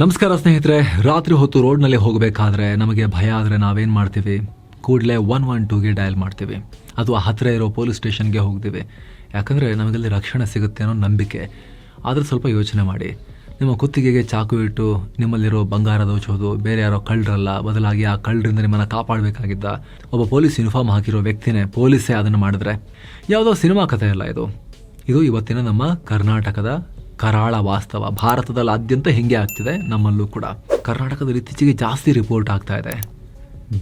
ನಮಸ್ಕಾರ ಸ್ನೇಹಿತರೆ, ರಾತ್ರಿ ಹೊತ್ತು ರೋಡ್ನಲ್ಲಿ ಹೋಗಬೇಕಾದ್ರೆ ನಮಗೆ ಭಯ ಆದರೆ ನಾವೇನು ಮಾಡ್ತೀವಿ? ಕೂಡಲೇ ಒನ್ ಒನ್ ಟೂಗೆ ಡಯಲ್ ಮಾಡ್ತೀವಿ. ಅಥವಾ ಹತ್ತಿರ ಇರೋ ಪೊಲೀಸ್ ಸ್ಟೇಷನ್ಗೆ ಹೋಗ್ತೀವಿ. ಯಾಕಂದರೆ ನಮಗಲ್ಲಿ ರಕ್ಷಣೆ ಸಿಗುತ್ತೆ ಅನ್ನೋ ನಂಬಿಕೆ. ಆದರೆ ಸ್ವಲ್ಪ ಯೋಚನೆ ಮಾಡಿ. ನಿಮ್ಮ ಕುತ್ತಿಗೆಗೆ ಚಾಕು ಇಟ್ಟು ನಿಮ್ಮಲ್ಲಿರೋ ಬಂಗಾರ ದೋಚೋದು, ಬೇರೆ ಯಾರೋ ಕಳ್ಳರಲ್ಲ, ಬದಲಾಗಿ ಆ ಕಳ್ಳರಿಂದ ನಿಮ್ಮನ್ನು ಕಾಪಾಡಬೇಕಾಗಿದ್ದ ಒಬ್ಬ ಪೊಲೀಸ್ ಯೂನಿಫಾರ್ಮ್ ಹಾಕಿರೋ ವ್ಯಕ್ತಿನೇ ಪೊಲೀಸೇ ಅದನ್ನು ಮಾಡಿದ್ರೆ. ಯಾವುದೋ ಸಿನಿಮಾ ಕಥೆ ಅಲ್ಲ ಇದು. ಇದು ಇವತ್ತಿನ ನಮ್ಮ ಕರ್ನಾಟಕದ ಕರಾಳ ವಾಸ್ತವ ಭಾರತದಲ್ಲಾದ್ಯಂತ ಹೆಂಗೆ ಆಗ್ತಿದೆ, ನಮ್ಮಲ್ಲೂ ಕೂಡ. ಕರ್ನಾಟಕದಲ್ಲಿ ಇತ್ತೀಚೆಗೆ ಜಾಸ್ತಿ ರಿಪೋರ್ಟ್ ಆಗ್ತಾ ಇದೆ.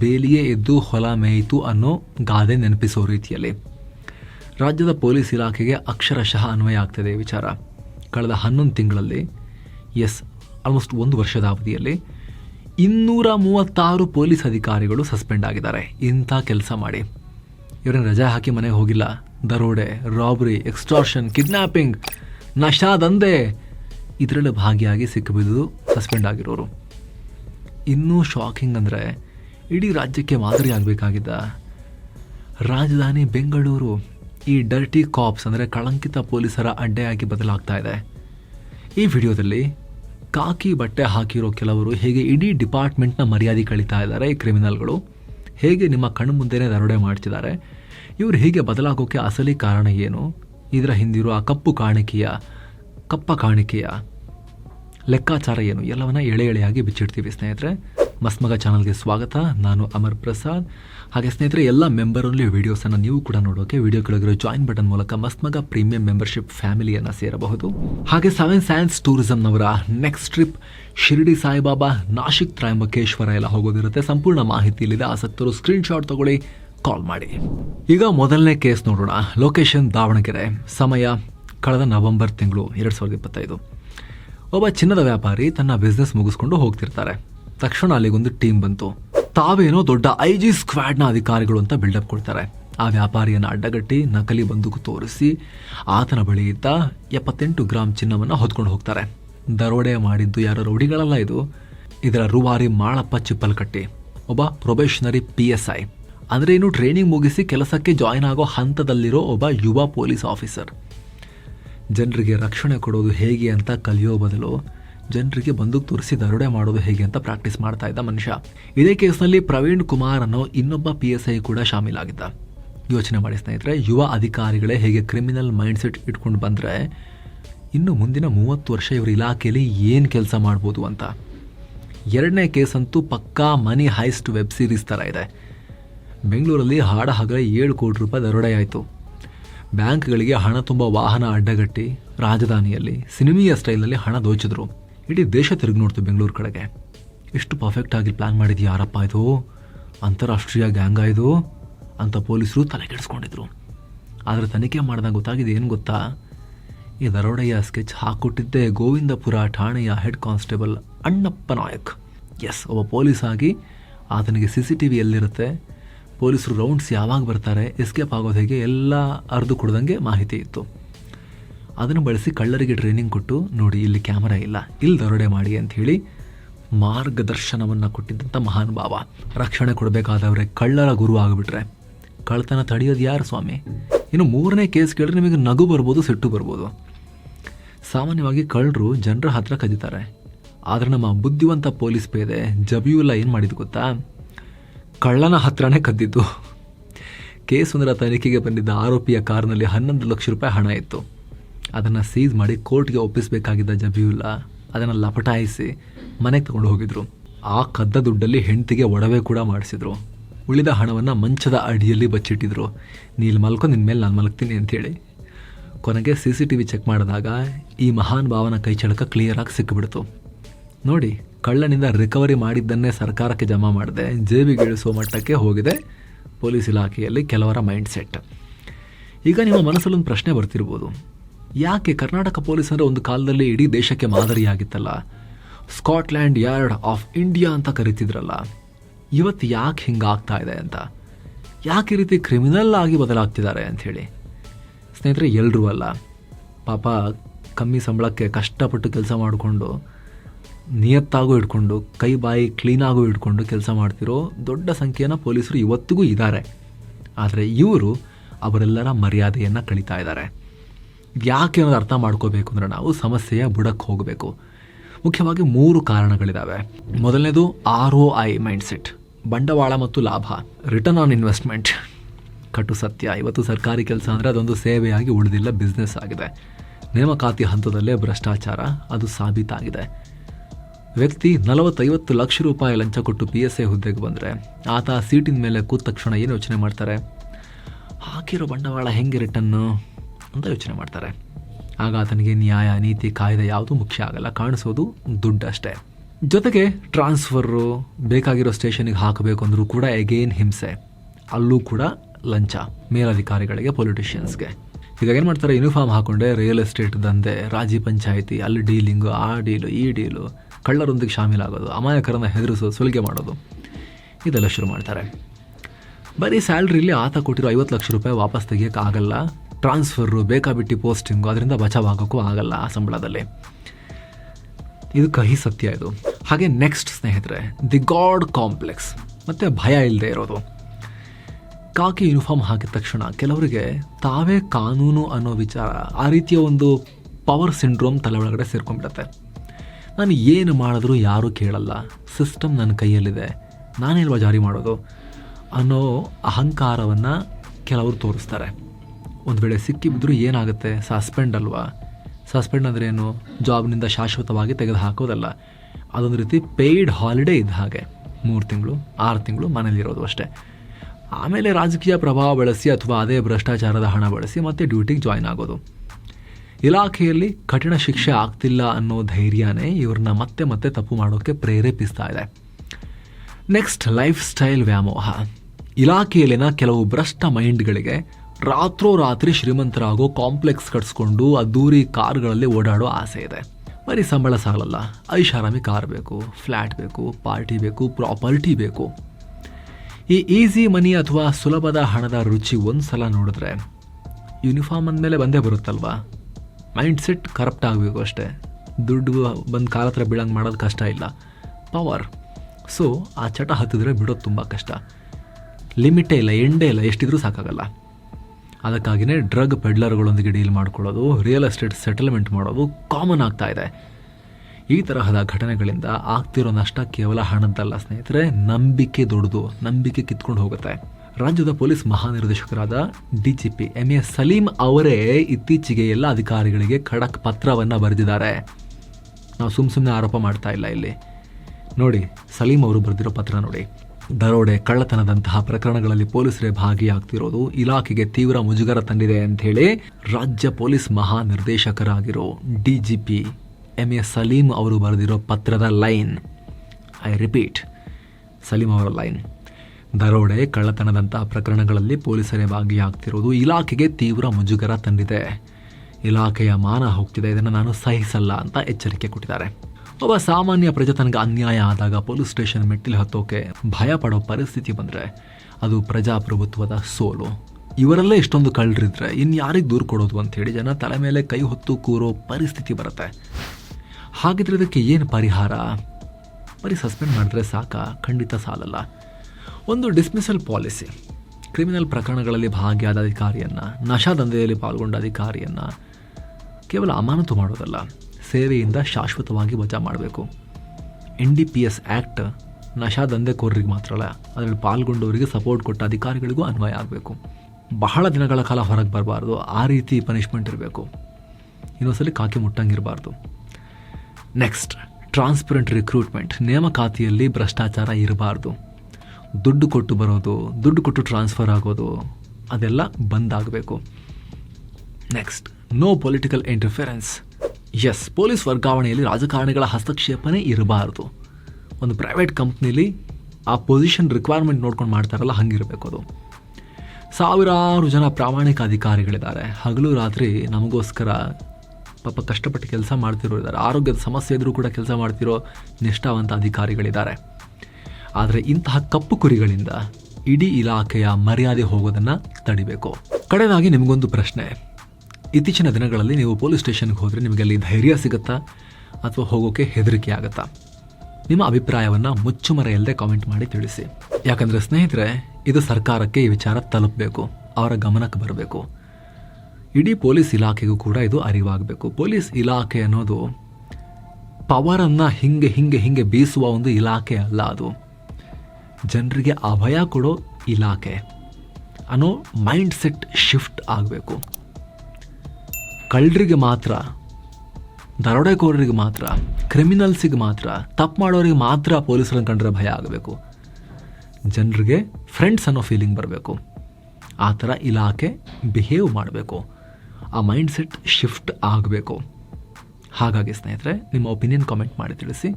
ಬೇಲಿಯೇ ಎದ್ದು ಹೊಲ ಮೇಯಿತು ಅನ್ನೋ ಗಾದೆ ನೆನಪಿಸೋ ರೀತಿಯಲ್ಲಿ. ರಾಜ್ಯದ ಪೊಲೀಸ್ ಇಲಾಖೆಗೆ ಅಕ್ಷರಶಃ ಅನ್ವಯ ಆಗ್ತಿದೆ ವಿಚಾರ. ಕಳೆದ ಹನ್ನೊಂದು ತಿಂಗಳಲ್ಲಿ, ಎಸ್ ಆಲ್ಮೋಸ್ಟ್ ಒಂದು ವರ್ಷದ ಅವಧಿಯಲ್ಲಿ ಇನ್ನೂರ ಮೂವತ್ತಾರು ಪೊಲೀಸ್ ಅಧಿಕಾರಿಗಳು ಸಸ್ಪೆಂಡ್ ಆಗಿದ್ದಾರೆ. ಇಂಥ ಕೆಲಸ ಮಾಡಿ. ಇವರನ್ನು ರಜೆ ಹಾಕಿ ಮನೆಗೆ ಹೋಗಿಲ್ಲ? ದರೋಡೆ ರಾಬ್ರಿ ಎಕ್ಸ್ಟ್ರಾಷನ್ ಕಿಡ್ನ್ಯಾಪಿಂಗ್ ನಶಾ ದಂಧೆ ಇದರಲ್ಲಿ ಭಾಗಿಯಾಗಿ ಸಿಕ್ಕಿಬಿದ್ದು ಸಸ್ಪೆಂಡ್ ಆಗಿರೋರು. ಇನ್ನೂ ಶಾಕಿಂಗ್ ಅಂದರೆ ಇಡೀ ರಾಜ್ಯಕ್ಕೆ ಮಾದರಿ ಆಗಬೇಕಾಗಿದ್ದ ರಾಜಧಾನಿ ಬೆಂಗಳೂರು ಈ ಡರ್ಟಿ ಕಾಪ್ಸ್ ಅಂದರೆ ಕಳಂಕಿತ ಪೊಲೀಸರ ಅಡ್ಡೆಯಾಗಿ ಬದಲಾಗ್ತಾ ಇದೆ. ಈ ವಿಡಿಯೋದಲ್ಲಿ ಕಾಕಿ ಬಟ್ಟೆ ಹಾಕಿರೋ ಕೆಲವರು ಹೇಗೆ ಇಡೀ ಡಿಪಾರ್ಟ್ಮೆಂಟ್ನ ಮರ್ಯಾದೆ ಕಳೀತಾ ಇದ್ದಾರೆ ಈ ಕ್ರಿಮಿನಲ್ಗಳು, ಹೇಗೆ ನಿಮ್ಮ ಕಣ್ಣು ಮುಂದೆನೇ ದರೋಡೆ ಮಾಡ್ತಿದ್ದಾರೆ, ಇವರು ಹೇಗೆ ಬದಲಾಗೋಕ್ಕೆ ಅಸಲಿ ಕಾರಣ ಏನು ಇದರ ಹಿಂದಿರುವ ಕಪ್ಪು ಕಾಣಿಕೆಯ, ಕಪ್ಪ ಕಾಣಿಕೆಯ ಲೆಕ್ಕಾಚಾರ ಏನು? ಎಲ್ಲವನ್ನ ಎಳೆ ಎಳೆಯಾಗಿ ಬಿಚ್ಚಿಡ್ತೀವಿ ಸ್ನೇಹಿತರೆ. ಮಸ್ಮಗ ಚಾನಲ್ಗೆ ಸ್ವಾಗತ. ನಾನು ಅಮರ್ ಪ್ರಸಾದ್. ಹಾಗೆ ಸ್ನೇಹಿತರೆ, ಎಲ್ಲ ಮೆಂಬರ್ ವೀಡಿಯೋಸನ್ನು ನೀವು ಕೂಡ ನೋಡೋಕೆ ವಿಡಿಯೋ ಕೆಳಗಿರೋ ಜಾಯಿನ್ ಬಟನ್ ಮೂಲಕ ಮಸ್ಮಗ ಪ್ರೀಮಿಯಂ ಮೆಂಬರ್ಶಿಪ್ ಫ್ಯಾಮಿಲಿಯನ್ನು ಸೇರಬಹುದು. ಹಾಗೆ ಸೆವೆನ್ ಸೈನ್ಸ್ ಟೂರಿಸಂನವರ ನೆಕ್ಸ್ಟ್ ಟ್ರಿಪ್ ಶಿರ್ಡಿ ಸಾಯಿಬಾಬಾ ನಾಶಿಕ್ ತ್ರಾಯಂಬಕೇಶ್ವರ ಎಲ್ಲ ಹೋಗೋದಿರುತ್ತೆ. ಸಂಪೂರ್ಣ ಮಾಹಿತಿ ಇಲ್ಲಿದೆ. ಆಸಕ್ತರು ಸ್ಕ್ರೀನ್ಶಾಟ್ ತಗೊಳ್ಳಿ. ಕಾಲ್ ಮಾಡಿ. ಈಗ ಮೊದಲನೇ ಕೇಸ್ ನೋಡೋಣ. ಲೊಕೇಶನ್ ದಾವಣಗೆರೆ. ಸಮಯ ಕಳೆದ ನವೆಂಬರ್ ತಿಂಗಳು ಎರಡು ಸಾವಿರದ ಇಪ್ಪತ್ತೈದು. ಒಬ್ಬ ಚಿನ್ನದ ವ್ಯಾಪಾರಿ ತನ್ನ ಬಿಸ್ನೆಸ್ ಮುಗಿಸ್ಕೊಂಡು ಹೋಗ್ತಿರ್ತಾರೆ. ತಕ್ಷಣ ಅಲ್ಲಿಗೊಂದು ಟೀಮ್ ಬಂತು. ತಾವೇನೋ ದೊಡ್ಡ ಐ ಜಿ ಸ್ಕ್ವಾಡ್ನ ಅಧಿಕಾರಿಗಳು ಅಂತ ಬಿಲ್ಡಪ್ ಕೊಡ್ತಾರೆ. ಆ ವ್ಯಾಪಾರಿಯನ್ನು ಅಡ್ಡಗಟ್ಟಿ ನಕಲಿ ಬಂದೂಕು ತೋರಿಸಿ ಆತನ ಬಳಿ ಇದ್ದ ಎಪ್ಪತ್ತೆಂಟು ಗ್ರಾಮ್ ಚಿನ್ನವನ್ನು ಹೊತ್ಕೊಂಡು ಹೋಗ್ತಾರೆ. ದರೋಡೆ ಮಾಡಿದ್ದು ಯಾರ? ರೌಡಿಗಳಲ್ಲ ಇದು. ಇದರ ರೂವಾರಿ ಮಾಳಪ್ಪ ಚಿಪ್ಪಲ್ಕಟ್ಟಿ. ಒಬ್ಬ ಪ್ರೊಬೇಷನರಿ ಪಿ ಎಸ್ ಐ ಅಂದರೆ ಇನ್ನು ಟ್ರೈನಿಂಗ್ ಮುಗಿಸಿ ಕೆಲಸಕ್ಕೆ ಜಾಯ್ನ್ ಆಗೋ ಹಂತದಲ್ಲಿರೋ ಒಬ್ಬ ಯುವ ಪೊಲೀಸ್ ಆಫೀಸರ್ ಜನರಿಗೆ ರಕ್ಷಣೆ ಕೊಡೋದು ಹೇಗೆ ಅಂತ ಕಲಿಯೋ ಬದಲು ಜನರಿಗೆ ಬಂದೂಕು ತೋರಿಸಿ ದರೋಡೆ ಮಾಡೋದು ಹೇಗೆ ಅಂತ ಪ್ರಾಕ್ಟೀಸ್ ಮಾಡ್ತಾ ಇದ್ದ ಮನುಷ್ಯ. ಇದೇ ಕೇಸ್ನಲ್ಲಿ ಪ್ರವೀಣ್ ಕುಮಾರ್ ಅನ್ನೋ ಇನ್ನೊಬ್ಬ ಪಿ ಎಸ್ ಐ ಕೂಡ ಶಾಮೀಲಾಗಿದ್ದ. ಯೋಚನೆ ಮಾಡಿ ಸ್ನೇಹಿತರೆ, ಯುವ ಅಧಿಕಾರಿಗಳೇ ಹೇಗೆ ಕ್ರಿಮಿನಲ್ ಮೈಂಡ್ಸೆಟ್ ಇಟ್ಕೊಂಡು ಬಂದರೆ ಇನ್ನು ಮುಂದಿನ ಮೂವತ್ತು ವರ್ಷ ಇವರ ಇಲಾಖೆಯಲ್ಲಿ ಏನು ಕೆಲಸ ಮಾಡ್ಬೋದು ಅಂತ. ಎರಡನೇ ಕೇಸ್ ಅಂತೂ ಪಕ್ಕಾ ಮನಿ ಹೈಸ್ಟ್ ವೆಬ್ ಸೀರೀಸ್ ಥರ ಇದೆ. ಬೆಂಗಳೂರಲ್ಲಿ ಹಾಡ ಹಗಲೇ ಏಳು ಕೋಟಿ ರೂಪಾಯಿ ದರೋಡೆ ಆಯಿತು ಬ್ಯಾಂಕ್ಗಳಿಗೆ ಹಣ ತುಂಬ ವಾಹನ ಅಡ್ಡಗಟ್ಟಿ ರಾಜಧಾನಿಯಲ್ಲಿ, ಸಿನಿಮೀಯ ಸ್ಟೈಲಲ್ಲಿ ಹಣ ದೋಚಿದ್ರು. ಇಡೀ ದೇಶ ತಿರುಗಿ ನೋಡ್ತು ಬೆಂಗಳೂರು ಕಡೆಗೆ. ಎಷ್ಟು ಪರ್ಫೆಕ್ಟ್ ಆಗಿ ಪ್ಲ್ಯಾನ್ ಮಾಡಿದ್ಯಾ ಯಾರಪ್ಪ ಇದು? ಅಂತಾರಾಷ್ಟ್ರೀಯ ಗ್ಯಾಂಗ್ ಇದು? ಅಂತ ಪೊಲೀಸರು ತಲೆಗೆಡಿಸ್ಕೊಂಡಿದ್ರು ಆದರೆ ತನಿಖೆ ಮಾಡಿದಾಗ ಗೊತ್ತಾಗಿದೆ, ಏನು ಗೊತ್ತಾ? ಈ ದರೋಡೆಯ ಸ್ಕೆಚ್ ಹಾಕೊಟ್ಟಿದ್ದೆ ಗೋವಿಂದಪುರ ಠಾಣೆಯ head constable Annappa Nayak. Yes, ಒಬ್ಬ ಪೊಲೀಸ್ ಆಗಿ ಆತನಿಗೆ ಸಿ ಸಿ ಟಿ ವಿ ಎಲ್ಲಿರುತ್ತೆ ಪೊಲೀಸರು ರೌಂಡ್ಸ್ ಯಾವಾಗ ಬರ್ತಾರೆ ಎಸ್ಕೇಪ್ ಆಗೋದು ಹೇಗೆ, ಎಲ್ಲ ಅರ್ದು ಕೊಡ್ದಂಗೆ ಮಾಹಿತಿ ಇತ್ತು. ಅದನ್ನು ಬಳಸಿ ಕಳ್ಳರಿಗೆ ಟ್ರೈನಿಂಗ್ ಕೊಟ್ಟು ನೋಡಿ, ಇಲ್ಲಿ ಕ್ಯಾಮರಾ ಇಲ್ಲ, ಇಲ್ಲಿ ದರೋಡೆ ಮಾಡಿ ಅಂತ ಹೇಳಿ ಮಾರ್ಗದರ್ಶನವನ್ನು ಕೊಟ್ಟಿದ್ದಂಥ ಮಹಾನ್ ಭಾವ ರಕ್ಷಣೆ ಕೊಡಬೇಕಾದವ್ರೆ, ಕಳ್ಳರ ಗುರು ಆಗಿಬಿಟ್ರೆ. ಕಳ್ತನ ತಡೆಯೋದು ಯಾರು ಸ್ವಾಮಿ? ಇನ್ನು ಮೂರನೇ ಕೇಸ್ ಕೇಳಿದ್ರೆ ನಿಮಗೆ ನಗು ಬರ್ಬೋದು, ಸಿಟ್ಟು ಬರ್ಬೋದು. ಸಾಮಾನ್ಯವಾಗಿ ಕಳ್ಳರು ಜನರ ಹತ್ರ ಕದೀತಾರೆ. ಆದರೆ ನಮ್ಮ ಬುದ್ಧಿವಂತ ಪೊಲೀಸ್ ಪೇದೆ ಜಬಿಯುಲ್ಲ ಏನು ಮಾಡಿದ್ದು ಗೊತ್ತಾ? ಕಳ್ಳನ ಹತ್ರನೇ ಕದ್ದಿದ್ದು. ಕೇಸ್ ಒಂದರ ತನಿಖೆಗೆ ಬಂದಿದ್ದ ಆರೋಪಿಯ ಕಾರ್ನಲ್ಲಿ ಹನ್ನೊಂದು ಲಕ್ಷ ರೂಪಾಯಿ ಹಣ ಇತ್ತು. ಅದನ್ನು ಸೀಸ್ ಮಾಡಿ ಕೋರ್ಟ್ಗೆ ಒಪ್ಪಿಸಬೇಕಾಗಿದ್ದ ಜಬಿಯುಲ್ಲಾ ಅದನ್ನು ಲಪಟಾಯಿಸಿ ಮನೆಗೆ ತಗೊಂಡು ಹೋಗಿದ್ರು. ಆ ಕದ್ದ ದುಡ್ಡಲ್ಲಿ ಹೆಂಡತಿಗೆ ಒಡವೆ ಕೂಡ ಮಾಡಿಸಿದ್ರು. ಉಳಿದ ಹಣವನ್ನು ಮಂಚದ ಅಡಿಯಲ್ಲಿ ಬಚ್ಚಿಟ್ಟಿದ್ರು. ನೀಲ್ ಮಲ್ಕೊ ನಿನ್ನ ಮೇಲೆ ನಾನು ಮಲಗ್ತೀನಿ ಅಂಥೇಳಿ ಕೊನೆಗೆ C C T V check ಮಾಡಿದಾಗ ಈ ಮಹಾನ್ ಭಾವನ ಕೈ ಚಳಕ ಕ್ಲಿಯರಾಗಿ ಸಿಕ್ಕಿಬಿಡ್ತು. ನೋಡಿ, ಕಳ್ಳನಿಂದ ರಿಕವರಿ ಮಾಡಿದ್ದನ್ನೇ ಸರ್ಕಾರಕ್ಕೆ ಜಮಾ ಮಾಡದೆ. ಜೇಬಿಗೆ ಇಳಿಸುವ ಮಟ್ಟಕ್ಕೆ ಹೋಗಿದೆ ಪೊಲೀಸ್ ಇಲಾಖೆಯಲ್ಲಿ ಕೆಲವರ ಮೈಂಡ್ ಸೆಟ್ ಈಗ ನಿಮ್ಮ ಮನಸ್ಸಲ್ಲೊಂದು ಪ್ರಶ್ನೆ ಬರ್ತಿರ್ಬೋದು. ಯಾಕೆ ಕರ್ನಾಟಕ ಪೊಲೀಸ್ ಅಂದರೆ ಒಂದು ಕಾಲದಲ್ಲಿ ಇಡೀ ದೇಶಕ್ಕೆ ಮಾದರಿಯಾಗಿತ್ತಲ್ಲ? ಸ್ಕಾಟ್ಲ್ಯಾಂಡ್ ಯಾರ್ಡ್ ಆಫ್ ಇಂಡಿಯಾ ಅಂತ ಕರಿತಿದ್ರಲ್ಲ. ಇವತ್ತು ಯಾಕೆ ಹಿಂಗಾಗ್ತಾ ಇದೆ ಅಂತ? ಯಾಕೆ ಈ ರೀತಿ ಕ್ರಿಮಿನಲ್ ಆಗಿ ಬದಲಾಗ್ತಿದ್ದಾರೆ ಅಂಥೇಳಿ ಸ್ನೇಹಿತರೆ ಎಲ್ಲರೂ ಅಲ್ಲ. ಪಾಪ ಕಮ್ಮಿ ಸಂಬಳಕ್ಕೆ ಕಷ್ಟಪಟ್ಟು ಕೆಲಸ ಮಾಡಿಕೊಂಡು ನಿಯತ್ತಾಗೂ ಇಟ್ಕೊಂಡು ಕೈ ಬಾಯಿ ಕ್ಲೀನಾಗೂ ಇಟ್ಕೊಂಡು ಕೆಲಸ ಮಾಡ್ತಿರೋ ದೊಡ್ಡ ಸಂಖ್ಯೆಯನ್ನು ಪೊಲೀಸರು ಇವತ್ತಿಗೂ ಇದ್ದಾರೆ. ಆದರೆ ಇವರು ಅವರೆಲ್ಲರ ಮರ್ಯಾದೆಯನ್ನು ಕಳೀತಾ ಇದ್ದಾರೆ. ಯಾಕೆ ಅನ್ನೋದು ಅರ್ಥ ಮಾಡ್ಕೋಬೇಕು ಅಂದರೆ ನಾವು ಸಮಸ್ಯೆಯ ಬುಡಕ್ಕೆ ಹೋಗಬೇಕು. ಮುಖ್ಯವಾಗಿ ಮೂರು ಕಾರಣಗಳಿದ್ದಾವೆ ಮೊದಲನೇದು ಆರ್ ಒ ಐ ಮೈಂಡ್ಸೆಟ್ ಬಂಡವಾಳ ಮತ್ತು ಲಾಭ ರಿಟರ್ನ್ ಆನ್ ಇನ್ವೆಸ್ಟ್ಮೆಂಟ್ ಕಟು ಸತ್ಯ, ಇವತ್ತು ಸರ್ಕಾರಿ ಕೆಲಸ ಅಂದರೆ ಅದೊಂದು ಸೇವೆಯಾಗಿ ಉಳಿದಿಲ್ಲ ಬಿಸ್ನೆಸ್ ಆಗಿದೆ. ನೇಮಕಾತಿ ಹಂತದಲ್ಲೇ ಭ್ರಷ್ಟಾಚಾರ, ಅದು ಸಾಬೀತಾಗಿದೆ. ವ್ಯಕ್ತಿ ನಲವತ್ತೈವತ್ತು ಲಕ್ಷ ರೂಪಾಯಿ ಲಂಚ ಕೊಟ್ಟು ಪಿ ಎಸ್ ಐ ಹುದ್ದೆಗೆ ಬಂದರೆ ಆತ ಸೀಟಿನ ಮೇಲೆ ಕೂತ ತಕ್ಷಣ ಏನು ಯೋಚನೆ ಮಾಡ್ತಾರೆ? ಹಾಕಿರೋ ಬಂಡವಾಳ ಹೆಂಗೆ ರಿಟರ್ನು ಅಂತ ಯೋಚನೆ ಮಾಡ್ತಾರೆ. ಆಗ ಆತನಿಗೆ ನ್ಯಾಯ, ನೀತಿ, ಕಾಯ್ದೆ ಯಾವುದೂ ಮುಖ್ಯ ಆಗಲ್ಲ, ಕಾಣಿಸೋದು ದುಡ್ಡಷ್ಟೇ ಜೊತೆಗೆ ಟ್ರಾನ್ಸ್ಫರು ಬೇಕಾಗಿರೋ ಸ್ಟೇಷನಿಗೆ ಹಾಕಬೇಕು ಅಂದರೂ ಕೂಡ ಎಗೇನ್ ಹಿಂಸೆ. ಅಲ್ಲೂ ಕೂಡ ಲಂಚ ಮೇಲಧಿಕಾರಿಗಳಿಗೆ ಪೊಲಿಟಿಷಿಯನ್ಸ್ಗೆ ಈಗ ಏನು ಮಾಡ್ತಾರೆ? ಯೂನಿಫಾರ್ಮ್ ಹಾಕೊಂಡೆ ರಿಯಲ್ ಎಸ್ಟೇಟ್ ದಂಧೆ, ರಾಜಿ ಪಂಚಾಯಿತಿ, ಅಲ್ಲಿ ಡೀಲಿಂಗು ಆ ಡೀಲು ಈ ಡೀಲು ಕಳ್ಳರೊಂದಿಗೆ ಶಾಮೀಲಾಗೋದು, ಅಮಾಯಕರನ್ನು ಹೆದರಿಸೋದು ಸುಲಿಗೆ ಮಾಡೋದು, ಇದೆಲ್ಲ ಶುರು ಮಾಡ್ತಾರೆ. ಬರೀ ಸ್ಯಾಲ್ರಿಲಿ ಆತ ಕೊಟ್ಟಿರೋ ಐವತ್ತು ಲಕ್ಷ ರೂಪಾಯಿ ವಾಪಸ್ ತೆಗಿಯೋಕೆ ಆಗಲ್ಲ. ಟ್ರಾನ್ಸ್ಫರು, ಬೇಕಾಬಿಟ್ಟಿ ಪೋಸ್ಟಿಂಗು, ಅದರಿಂದ ಬಚಾವಾಗೋಕ್ಕೂ ಆಗಲ್ಲ ಆ ಸಂಬಳದಲ್ಲಿ. ಇದು ಕಹಿ ಸತ್ಯ ಇದು. ಹಾಗೆ ನೆಕ್ಸ್ಟ್ ಸ್ನೇಹಿತರೆ, ದಿ ಗಾಡ್ ಕಾಂಪ್ಲೆಕ್ಸ್. ಮತ್ತು ಭಯ ಇಲ್ಲದೆ ಇರೋದು. ಕಾಕಿ ಯೂನಿಫಾರ್ಮ್ ಹಾಕಿದ ತಕ್ಷಣ ಕೆಲವರಿಗೆ ತಾವೇ ಕಾನೂನು ಅನ್ನೋ ವಿಚಾರ, ಆ ರೀತಿಯ ಒಂದು ಪವರ್ ಸಿಂಡ್ರೋಮ್ ತಲೆ ಒಳಗಡೆ ಸೇರ್ಕೊಂಡ್ಬಿಡತ್ತೆ. ನಾನು ಏನು ಮಾಡಿದ್ರೂ ಯಾರೂ ಕೇಳಲ್ಲ. ಸಿಸ್ಟಮ್ ನನ್ನ ಕೈಯಲ್ಲಿದೆ. ನಾನೇಲ್ವಾ ಜಾರಿ ಮಾಡೋದು? ಅನ್ನೋ ಅಹಂಕಾರವನ್ನು ಕೆಲವರು ತೋರಿಸ್ತಾರೆ. ಒಂದು ವೇಳೆ ಸಿಕ್ಕಿಬಿದ್ರೂ ಏನಾಗುತ್ತೆ? ಸಸ್ಪೆಂಡ್ ಅಲ್ವಾ? ಸಸ್ಪೆಂಡ್ ಅಂದರೆ ಏನು? ಜಾಬ್ನಿಂದ ಶಾಶ್ವತವಾಗಿ ತೆಗೆದು ಹಾಕೋದಲ್ಲ ಅದೊಂದು ರೀತಿ ಪೇಯ್ಡ್ ಹಾಲಿಡೇ ಇದ್ದ ಹಾಗೆ. ಮೂರು ತಿಂಗಳು, ಆರು ತಿಂಗಳು ಮನೇಲಿರೋದು ಅಷ್ಟೇ. ಆಮೇಲೆ ರಾಜಕೀಯ ಪ್ರಭಾವ ಬಳಸಿ ಅಥವಾ ಅದೇ ಭ್ರಷ್ಟಾಚಾರದ ಹಣ ಬಳಸಿ ಮತ್ತೆ ಡ್ಯೂಟಿಗೆ ಜಾಯ್ನ್ ಆಗೋದು. ಇಲಾಖೆಯಲ್ಲಿ ಕಠಿಣ ಶಿಕ್ಷೆ ಆಗ್ತಿಲ್ಲ ಅನ್ನೋ ಧೈರ್ಯನೇ ಇವ್ರನ್ನ ಮತ್ತೆ ಮತ್ತೆ ತಪ್ಪು ಮಾಡೋಕ್ಕೆ ಪ್ರೇರೇಪಿಸ್ತಾ ಇದೆ. ನೆಕ್ಸ್ಟ್ ಲೈಫ್ ಸ್ಟೈಲ್ ವ್ಯಾಮೋಹ. ಇಲಾಖೆಯಲ್ಲಿನ ಕೆಲವು ಭ್ರಷ್ಟ ಮೈಂಡ್ಗಳಿಗೆ ರಾತ್ರೋರಾತ್ರಿ ಶ್ರೀಮಂತರಾಗೋ ಕಾಂಪ್ಲೆಕ್ಸ್ ಕಟ್ಸ್ಕೊಂಡು ಅದ್ದೂರಿ ಕಾರ್ಗಳಲ್ಲಿ ಓಡಾಡೋ ಆಸೆ ಇದೆ. ಬರೀ ಸಂಬಳ ಸಾಲಲ್ಲ. ಐಷಾರಾಮಿ ಕಾರ್ ಬೇಕು ಫ್ಲ್ಯಾಟ್ ಬೇಕು ಪಾರ್ಟಿ ಬೇಕು ಪ್ರಾಪರ್ಟಿ ಬೇಕು. ಈ ಈಸಿ ಮನಿ ಅಥವಾ ಸುಲಭದ ಹಣದ ರುಚಿ ಒಂದು ಸಲ ನೋಡಿದ್ರೆ ಯೂನಿಫಾರ್ಮ್ ಅಂದಮೇಲೆ ಬಂದೇ ಬರುತ್ತಲ್ವಾ? ಮೈಂಡ್ ಸೆಟ್ ಕರಪ್ಟ್ ಆಗಬೇಕು ಅಷ್ಟೇ. ದುಡ್ಡು ಬಂದು ಕಾಲ ಹತ್ರ ಬೀಳಂಗೆ ಮಾಡೋದು ಕಷ್ಟ ಇಲ್ಲ. ಪವರ್ ಸೊ ಆ ಚಟ ಹತ್ತಿದ್ರೆ ಬಿಡೋದು ತುಂಬ ಕಷ್ಟ. ಲಿಮಿಟೇ ಇಲ್ಲ, ಎಂಡೇ ಇಲ್ಲ, ಎಷ್ಟಿದ್ರೂ ಸಾಕಾಗಲ್ಲ. ಅದಕ್ಕಾಗಿಯೇ ಡ್ರಗ್ ಪೆಡ್ಲರ್ಗಳೊಂದಿಗೆ ಡೀಲ್ ಮಾಡ್ಕೊಳ್ಳೋದು ರಿಯಲ್ ಎಸ್ಟೇಟ್ ಸೆಟಲ್ಮೆಂಟ್ ಮಾಡೋದು ಕಾಮನ್ ಆಗ್ತಾ ಇದೆ. ಈ ತರಹದ ಘಟನೆಗಳಿಂದ ಆಗ್ತಿರೋ ನಷ್ಟ ಕೇವಲ ಹಣದ್ದಲ್ಲ ಸ್ನೇಹಿತರೆ, ನಂಬಿಕೆ ದೊಡ್ಡದು. ನಂಬಿಕೆ ಕಿತ್ಕೊಂಡು ಹೋಗುತ್ತೆ. ರಾಜ್ಯದ police ಮಹಾನಿರ್ದೇಶಕರಾದ D G P M A Salim ಅವರೇ ಇತ್ತೀಚೆಗೆ ಎಲ್ಲ ಅಧಿಕಾರಿಗಳಿಗೆ ಖಡಕ್ ಪತ್ರವನ್ನು ಬರೆದಿದ್ದಾರೆ. ನಾವು ಸುಮ್ಮ ಸುಮ್ಮನೆ ಆರೋಪ ಮಾಡ್ತಾ ಇಲ್ಲ ಇಲ್ಲಿ. ನೋಡಿ, ಸಲೀಂ ಅವರು ಬರೆದಿರೋ ಪತ್ರ ನೋಡಿ. ದರೋಡೆ, ಕಳ್ಳತನದಂತಹ ಪ್ರಕರಣಗಳಲ್ಲಿ ಪೊಲೀಸರೇ ಭಾಗಿಯಾಗ್ತಿರೋದು, ಇಲಾಖೆಗೆ ತೀವ್ರ ಮುಜುಗರ ತಂದಿದೆ ಅಂತ ಹೇಳಿ ರಾಜ್ಯ police ಮಹಾನಿರ್ದೇಶಕರಾಗಿರೋ D G P M A Salim ಅವರು ಬರೆದಿರೋ ಪತ್ರದ ಲೈನ್. ಐ ರಿಪೀಟ್ ಸಲೀಂ ಅವರ ಲೈನ್. ದರೋಡೆ, ಕಳ್ಳತನದಂತಹ ಪ್ರಕರಣಗಳಲ್ಲಿ ಪೊಲೀಸರೇ ಭಾಗಿಯಾಗ್ತಿರೋದು. ಇಲಾಖೆಗೆ ತೀವ್ರ ಮುಜುಗರ ತಂದಿದೆ. ಇಲಾಖೆಯ ಮಾನ ಹೋಗ್ತಿದೆ. ಇದನ್ನು ನಾನು ಸಹಿಸಲ್ಲ ಅಂತ ಎಚ್ಚರಿಕೆ ಕೊಟ್ಟಿದ್ದಾರೆ. ಒಬ್ಬ ಸಾಮಾನ್ಯ ಪ್ರಜೆ ತನಗೆ ಅನ್ಯಾಯ ಆದಾಗ ಪೊಲೀಸ್ ಸ್ಟೇಷನ್ ಮೆಟ್ಟಿಲು ಹತ್ತೋಕೆ ಭಯ ಪಡೋ ಪರಿಸ್ಥಿತಿ ಬಂದರೆ ಅದು ಪ್ರಜಾಪ್ರಭುತ್ವದ ಸೋಲು. ಇವರಲ್ಲೇ ಇಷ್ಟೊಂದು ಕಳ್ಳರಿದ್ರೆ ಇನ್ಯಾರಿಗೆ ದೂರು ಕೊಡೋದು ಅಂಥೇಳಿ ಜನ ತಲೆ ಮೇಲೆ ಕೈ ಹೊತ್ತು ಕೂರೋ ಪರಿಸ್ಥಿತಿ ಬರುತ್ತೆ. ಹಾಗಿದ್ರೆ ಇದಕ್ಕೆ ಏನು ಪರಿಹಾರ? ಬರೀ ಸಸ್ಪೆಂಡ್ ಮಾಡಿದ್ರೆ ಸಾಕ? ಖಂಡಿತ ಸಾಲಲ್ಲ. ಒಂದು ಡಿಸ್ಮಿಸಲ್ ಪಾಲಿಸಿ ಕ್ರಿಮಿನಲ್ ಪ್ರಕರಣಗಳಲ್ಲಿ ಭಾಗಿಯಾದ ಅಧಿಕಾರಿಯನ್ನು ನಶಾ ದಂಧೆಯಲ್ಲಿ ಪಾಲ್ಗೊಂಡ ಅಧಿಕಾರಿಯನ್ನು ಕೇವಲ ಅಮಾನತು ಮಾಡೋದಲ್ಲ, ಸೇವೆಯಿಂದ ಶಾಶ್ವತವಾಗಿ ವಜಾ ಮಾಡಬೇಕು. N D P S act Nasha ದಂಧೆಕೋರರಿಗೆ ಮಾತ್ರ ಅಲ್ಲ, ಅದರಲ್ಲಿ ಪಾಲ್ಗೊಂಡವರಿಗೆ ಸಪೋರ್ಟ್ ಕೊಟ್ಟ ಅಧಿಕಾರಿಗಳಿಗೂ ಅನ್ವಯ ಆಗಬೇಕು. ಬಹಳ ದಿನಗಳ ಕಾಲ ಹೊರಗೆ ಬರಬಾರ್ದು, ಆ ರೀತಿ ಪನಿಷ್ಮೆಂಟ್ ಇರಬೇಕು. ಇನ್ನೊಂದ್ಸಲಿ ಕಾಕಿ ಮುಟ್ಟಂಗಿರಬಾರ್ದು. ನೆಕ್ಸ್ಟ್ ಟ್ರಾನ್ಸ್ಪರೆಂಟ್ ರಿಕ್ರೂಟ್ಮೆಂಟ್ ನೇಮಕಾತಿಯಲ್ಲಿ ಭ್ರಷ್ಟಾಚಾರ ಇರಬಾರ್ದು. ದುಡ್ಡು ಕೊಟ್ಟು ಬರೋದು, ದುಡ್ಡು ಕೊಟ್ಟು ಟ್ರಾನ್ಸ್ಫರ್ ಆಗೋದು, ಅದೆಲ್ಲ ಬಂದಾಗಬೇಕು next no political interference yes police ವರ್ಗಾವಣೆಯಲ್ಲಿ ರಾಜಕಾರಣಿಗಳ ಹಸ್ತಕ್ಷೇಪನೇ ಇರಬಾರ್ದು. ಒಂದು ಪ್ರೈವೇಟ್ ಕಂಪ್ನಿಲಿ ಆ ಪೊಸಿಷನ್ ರಿಕ್ವೈರ್ಮೆಂಟ್ ನೋಡ್ಕೊಂಡು ಮಾಡ್ತಾರಲ್ಲ, ಹಂಗಿರಬೇಕು ಅದು. ಸಾವಿರಾರು ಜನ ಪ್ರಾಮಾಣಿಕ ಅಧಿಕಾರಿಗಳಿದ್ದಾರೆ. ಹಗಲು ರಾತ್ರಿ ನಮಗೋಸ್ಕರ ಪಾಪ ಕಷ್ಟಪಟ್ಟು ಕೆಲಸ ಮಾಡ್ತಿರೋ ಇದ್ದಾರೆ ಆರೋಗ್ಯದ ಸಮಸ್ಯೆ ಇದ್ದರೂ ಕೂಡ ಕೆಲಸ ಮಾಡ್ತಿರೋ ನಿಷ್ಠಾವಂತ ಅಧಿಕಾರಿಗಳಿದ್ದಾರೆ. ಆದರೆ ಇಂತಹ ಕಪ್ಪು ಕುರಿಗಳಿಂದ ಇಡೀ ಇಲಾಖೆಯ ಮರ್ಯಾದೆ ಹೋಗೋದನ್ನು ತಡಿಬೇಕು. ಕಡೆಯದಾಗಿ ನಿಮಗೊಂದು ಪ್ರಶ್ನೆ. ಇತ್ತೀಚಿನ ದಿನಗಳಲ್ಲಿ ನೀವು ಪೊಲೀಸ್ ಸ್ಟೇಷನ್ಗೆ ಹೋದರೆ ನಿಮಗೆ ಅಲ್ಲಿ ಧೈರ್ಯ ಸಿಗುತ್ತಾ? ಅಥವಾ ಹೋಗೋಕ್ಕೆ ಹೆದರಿಕೆ ಆಗುತ್ತಾ? ನಿಮ್ಮ ಅಭಿಪ್ರಾಯವನ್ನು ಮುಚ್ಚುಮರೆಯಲ್ಲದೆ ಕಾಮೆಂಟ್ ಮಾಡಿ ತಿಳಿಸಿ. ಯಾಕಂದರೆ ಸ್ನೇಹಿತರೆ, ಇದು ಸರ್ಕಾರಕ್ಕೆ ಈ ವಿಚಾರ ತಲುಪಬೇಕು. ಅವರ ಗಮನಕ್ಕೆ ಬರಬೇಕು. ಇಡೀ ಪೊಲೀಸ್ ಇಲಾಖೆಗೂ ಕೂಡ ಇದು ಅರಿವಾಗಬೇಕು. ಪೊಲೀಸ್ ಇಲಾಖೆ ಅನ್ನೋದು ಪವರನ್ನು ಹಿಂಗೆ ಹಿಂಗೆ ಹಿಂಗೆ ಬೀಸುವ ಒಂದು ಇಲಾಖೆ ಅಲ್ಲ ಅದು. ಜನರಿಗೆ ಅಭಯ ಕೊಡೋ ಇಲಾಖೆ. ಅನ್ನೋ ಮೈಂಡ್ ಸೆಟ್ ಶಿಫ್ಟ್ ಆಗಬೇಕು. ಕಳ್ಳರಿಗೆ ಮಾತ್ರ, ದರೋಡೆಕೋರರಿಗೆ ಮಾತ್ರ ಕ್ರಿಮಿನಲ್ಸಿಗೆ ಮಾತ್ರ, ತಪ್ಪು ಮಾಡೋರಿಗೆ ಮಾತ್ರ ಪೊಲೀಸರನ್ನು ಕಂಡ್ರೆ ಭಯ ಆಗಬೇಕು. ಜನರಿಗೆ ಫ್ರೆಂಡ್ಸ್ ಅನ್ನೋ ಫೀಲಿಂಗ್ ಬರಬೇಕು. ಆ ಥರ ಇಲಾಖೆ ಬಿಹೇವ್ ಮಾಡಬೇಕು. ಆ ಮೈಂಡ್ ಸೆಟ್ ಶಿಫ್ಟ್ ಆಗಬೇಕು. ಹಾಗಾಗಿ ಸ್ನೇಹಿತರೆ, ನಿಮ್ಮ ಒಪಿನಿಯನ್ ಕಾಮೆಂಟ್ ಮಾಡಿ ತಿಳಿಸಿ.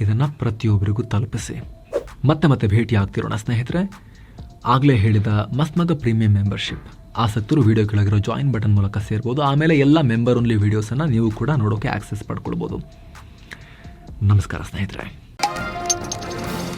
ಇದನ್ನು ಪ್ರತಿಯೊಬ್ಬರಿಗೂ ತಲುಪಿಸಿ. ಮತ್ತೆ ಮತ್ತೆ ಭೇಟಿ ಆಗ್ತಿರೋಣ ಸ್ನೇಹಿತರೆ. ಆಗಲೇ ಹೇಳಿದ ಮಸ್ಮಗ ಪ್ರೀಮಿಯಂ ಮೆಂಬರ್ಶಿಪ್. ಆಸಕ್ತರು ವಿಡಿಯೋ ಕೆಳಗಿರೋ ಜಾಯಿನ್ ಬಟನ್ ಮೂಲಕ ಸೇರ್ಬೋದು. ಆಮೇಲೆ ಎಲ್ಲ ಮೆಂಬರ್ ಓನ್ಲಿ ವೀಡಿಯೋಸನ್ನು ನೀವು ಕೂಡ ನೋಡೋಕ್ಕೆ ಆಕ್ಸೆಸ್ ಪಡ್ಕೊಳ್ಬೋದು. ನಮಸ್ಕಾರ, ಸ್ನೇಹಿತರೆ.